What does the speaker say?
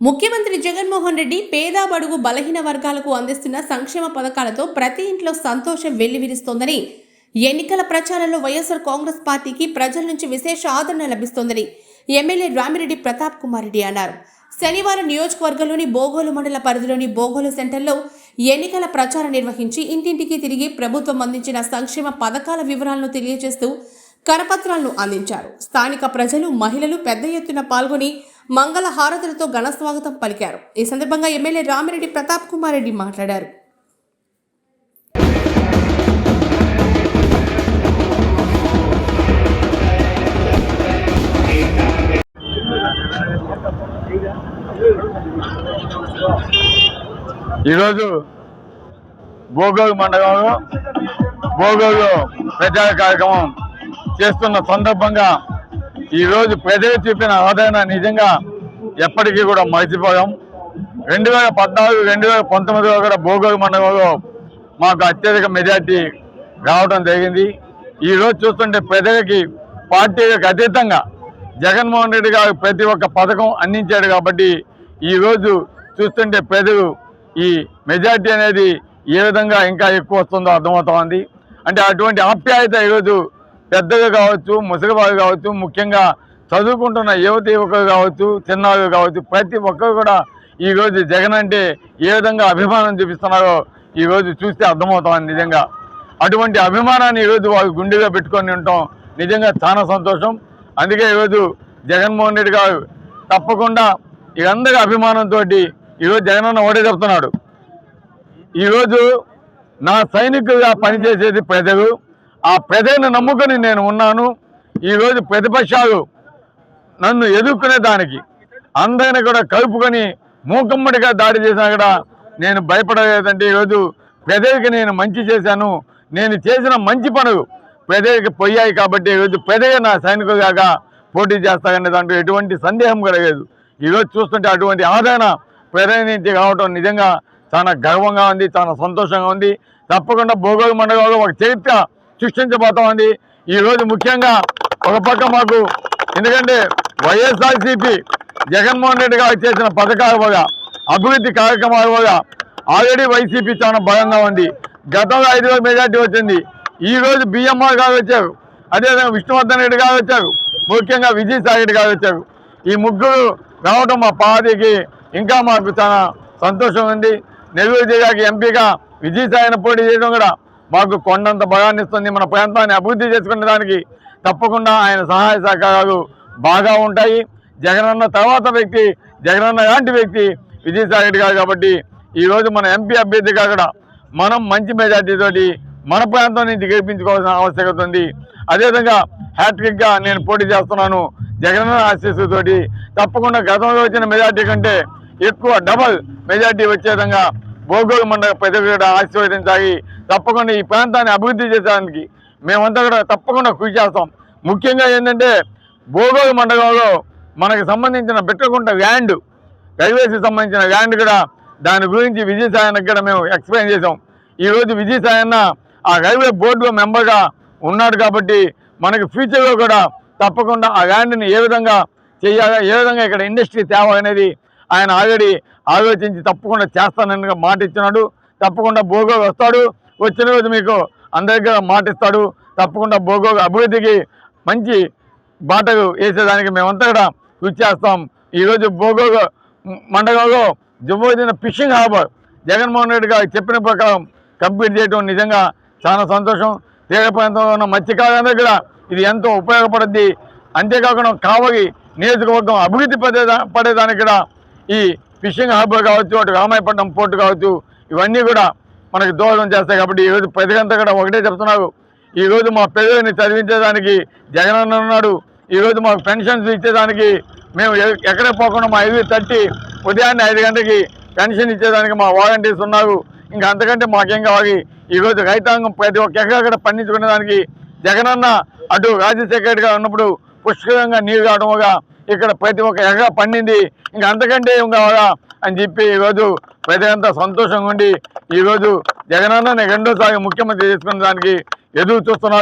ముఖ్యమంత్రి జగన్మోహన్ రెడ్డి పేద బడుగు బలహీన వర్గాలకు అందిస్తున్న సంక్షేమ పథకాలతో ప్రతి ఇంట్లో సంతోషం వెల్లివిరుస్తోందని ఎన్నికల ప్రచారంలో వైఎస్ఆర్ కాంగ్రెస్ పార్టీకి ప్రజల నుంచి విశేష ఆదరణ లభిస్తోందని ఎమ్మెల్యే రామిరెడ్డి ప్రతాప్ కుమార్ రెడ్డి అన్నారు. శనివారం నియోజకవర్గంలోని బోగోలు మండల పరిధిలోని బోగోలు సెంటర్లో ఎన్నికల ప్రచారం నిర్వహించి ఇంటింటికి తిరిగి ప్రభుత్వం అందించిన సంక్షేమ పథకాల వివరాలను తెలియజేస్తూ కరపత్రాలను అందించారు. స్థానిక ప్రజలు మహిళలు పెద్ద ఎత్తున పాల్గొని మంగళ హారతులతో ఘన స్వాగతం పలికారు. ఈ సందర్భంగా ఎమ్మెల్యే రామిరెడ్డి ప్రతాప్ కుమార్ రెడ్డి మాట్లాడారు. ఈరోజు భోగోగు మండలంలో భోగోగు ప్రచార కార్యక్రమం చేస్తున్న సందర్భంగా ఈరోజు ప్రజలు చూపిన ఆదరణ నిజంగా ఎప్పటికీ కూడా మర్చిపోయాం రెండు వేల పద్నాలుగు రెండు వేల పంతొమ్మిదిలో కూడా భూగోళ మండలంలో మాకు అత్యధిక మెజార్టీ రావడం జరిగింది. ఈరోజు చూస్తుంటే ప్రజలకి పార్టీలకు అతీతంగా జగన్మోహన్ రెడ్డి గారు ప్రతి ఒక్క పథకం అందించాడు కాబట్టి ఈరోజు చూస్తుంటే ప్రజలు ఈ మెజార్టీ అనేది ఏ విధంగా ఇంకా ఎక్కువ వస్తుందో అర్థమవుతోంది. అంటే అటువంటి ఆప్యాయత ఈరోజు పెద్దగా కావచ్చు ముసలివారు కావచ్చు ముఖ్యంగా చదువుకుంటున్న యువతి యువకులు కావచ్చు చిన్నారు కావచ్చు ప్రతి ఒక్కరు కూడా ఈరోజు జగన్ అంటే ఏ విధంగా అభిమానం చూపిస్తున్నారో ఈరోజు చూస్తే అర్థమవుతోంది నిజంగా. అటువంటి అభిమానాన్ని ఈరోజు వారు గుండెగా పెట్టుకొని ఉంటాం నిజంగా చాలా సంతోషం. అందుకే ఈరోజు జగన్మోహన్ రెడ్డి గారు తప్పకుండా వీరందరి అభిమానంతో ఈరోజు జగనన్న ఒకటే చెప్తున్నాడు. ఈరోజు నా సైనికులుగా పనిచేసేది ప్రజలు ఆ ప్రజలను నమ్ముకొని నేను ఉన్నాను. ఈరోజు ప్రతిపక్షాలు నన్ను ఎదుర్కొనే దానికి అందరిని కూడా కలుపుకొని మూకమ్మడిగా దాడి చేసినా కూడా నేను భయపడలేదంటే ఈరోజు ప్రజలకి నేను మంచి చేశాను. నేను చేసిన మంచి పనులు ప్రజలకి పోయాయి కాబట్టి ఈరోజు ప్రజలే నా సైనికులుగా పోటీ చేస్తారనే దాంట్లో ఎటువంటి సందేహం కలగలేదు ఈరోజు చూస్తుంటే అటువంటి ఆదరణ ప్రజల నుంచి నిజంగా చాలా గర్వంగా ఉంది చాలా సంతోషంగా ఉంది. తప్పకుండా భోగోళ మండలంలో ఒక చరిత్ర సృష్టించబోతా ఉంది ఈరోజు ముఖ్యంగా ఒక పక్క మాకు ఎందుకంటే వైఎస్ఆర్సీపీ జగన్మోహన్ రెడ్డి గారు చేసిన పథకాల వల్ల అభివృద్ధి కార్యక్రమాల వల్ల ఆల్రెడీ వైసీపీ చాలా బలంగా ఉంది. గతంలో ఐదు వేల మెజార్టీ వచ్చింది. ఈరోజు బిఎంఆర్ గారు వచ్చారు. అదేవిధంగా విష్ణువర్ధన్ రెడ్డి గారు వచ్చారు. ముఖ్యంగా విజయసాయి రెడ్డి గారు వచ్చారు. ఈ ముగ్గురు రావడం మా పార్టీకి ఇంకా మాకు చాలా సంతోషం ఉంది. నెల్లూరు జిల్లాకి ఎంపీగా విజయసాయిని పోటీ చేయడం కూడా మాకు కొండంత భయాన్ని ఇస్తుంది. మన ప్రాంతాన్ని అభివృద్ధి చేసుకునే దానికి తప్పకుండా ఆయన సహాయ సహకారాలు బాగా ఉంటాయి. జగనన్న తర్వాత వ్యక్తి జగనన్న లాంటి వ్యక్తి విజయసాయి రెడ్డి గారు కాబట్టి ఈరోజు మన ఎంపీ అభ్యర్థిగా కూడా మనం మంచి మెజార్టీతోటి మన ప్రాంతం నుంచి గెలిపించుకోవాల్సిన ఆవశ్యకత ఉంది. అదేవిధంగా హ్యాట్రిక్గా నేను పోటీ చేస్తున్నాను జగనన్న ఆశీస్సుతోటి తప్పకుండా గతంలో వచ్చిన మెజార్టీ కంటే ఎక్కువ డబల్ మెజార్టీ వచ్చే విధంగా భోగోలు మండల ప్రజలు కూడా ఆశీర్వదించాలి. తప్పకుండా ఈ ప్రాంతాన్ని అభివృద్ధి చేసేదానికి మేమంతా కూడా తప్పకుండా కృషి చేస్తాం. ముఖ్యంగా ఏంటంటే భోగోలు మండలంలో మనకు సంబంధించిన బిట్టకుంట ల్యాండ్ రైల్వేస్కి సంబంధించిన ల్యాండ్ కూడా దాని గురించి విజయసాయన్నకి కూడా మేము ఎక్స్ప్లెయిన్ చేసాం ఈరోజు విజయసాయన్న ఆ రైల్వే బోర్డులో మెంబర్గా ఉన్నాడు కాబట్టి మనకి ఫ్యూచర్లో కూడా తప్పకుండా ఆ ల్యాండ్ని ఏ విధంగా చేయాలి ఏ విధంగా ఇక్కడ ఇండస్ట్రీ తేవాలనేది ఆయన ఆల్రెడీ ఆలోచించి తప్పకుండా చేస్తానని మాట ఇచ్చినాడు. తప్పకుండా భోగో వస్తాడు. వచ్చిన రోజు మీకు అందరి దగ్గర మాట ఇస్తాడు. తప్పకుండా భోగో అభివృద్ధికి మంచి బాటలు వేసేదానికి మేమంతా కూడా కృషి చేస్తాం. ఈరోజు భోగోగ మండలంలో జమ్మోదిన ఫిషింగ్ హార్బర్ జగన్మోహన్ రెడ్డి గారు చెప్పిన ప్రకారం కంప్లీట్ చేయడం నిజంగా చాలా సంతోషం. తీర ప్రాంతంలో ఉన్న మత్స్యకారులందరూ కూడా ఇది ఎంతో ఉపయోగపడుద్ది. అంతేకాకుండా కావలి నియోజకవర్గం అభివృద్ధి పడేదా పడేదానికి కూడా ఈ ఫిషింగ్ హార్బర్ కావచ్చు అటు రామాయపట్నం పోర్టు కావచ్చు ఇవన్నీ కూడా మనకు దోహదం చేస్తాయి కాబట్టి ఈరోజు ప్రజలంతా కూడా ఒకటే చెప్తున్నారు. ఈరోజు మా పిల్లల్ని చదివించేదానికి జగనన్న ఉన్నాడు. ఈరోజు మాకు పెన్షన్స్ ఇచ్చేదానికి మేము ఎక్కడే ఎక్కడ పోకుండా మా ఐదు తట్టి ఉదయాన్నే ఐదు గంటకి పెన్షన్ ఇచ్చేదానికి మా వాలంటీర్స్ ఉన్నారు. ఇంకా అంతకంటే మాకేం కావాలి? ఈరోజు రైతాంగం ప్రతి ఒక్క ఎక్కడ పండించుకునేదానికి జగనన్న అటు రాజశేఖర్ గారు ఉన్నప్పుడు పుష్కలంగా నీరు కావడముగా ఇక్కడ ప్రతి ఒక్క ఎగ పండింది. ఇంకా అంతకంటే ఏం కావాలా అని చెప్పి ఈరోజు ప్రజలంతా సంతోషంగా ఉండి ఈరోజు జగనన్న రెండోసారి ముఖ్యమంత్రి చేసుకునే దానికి ఎదురు చూస్తున్నారు.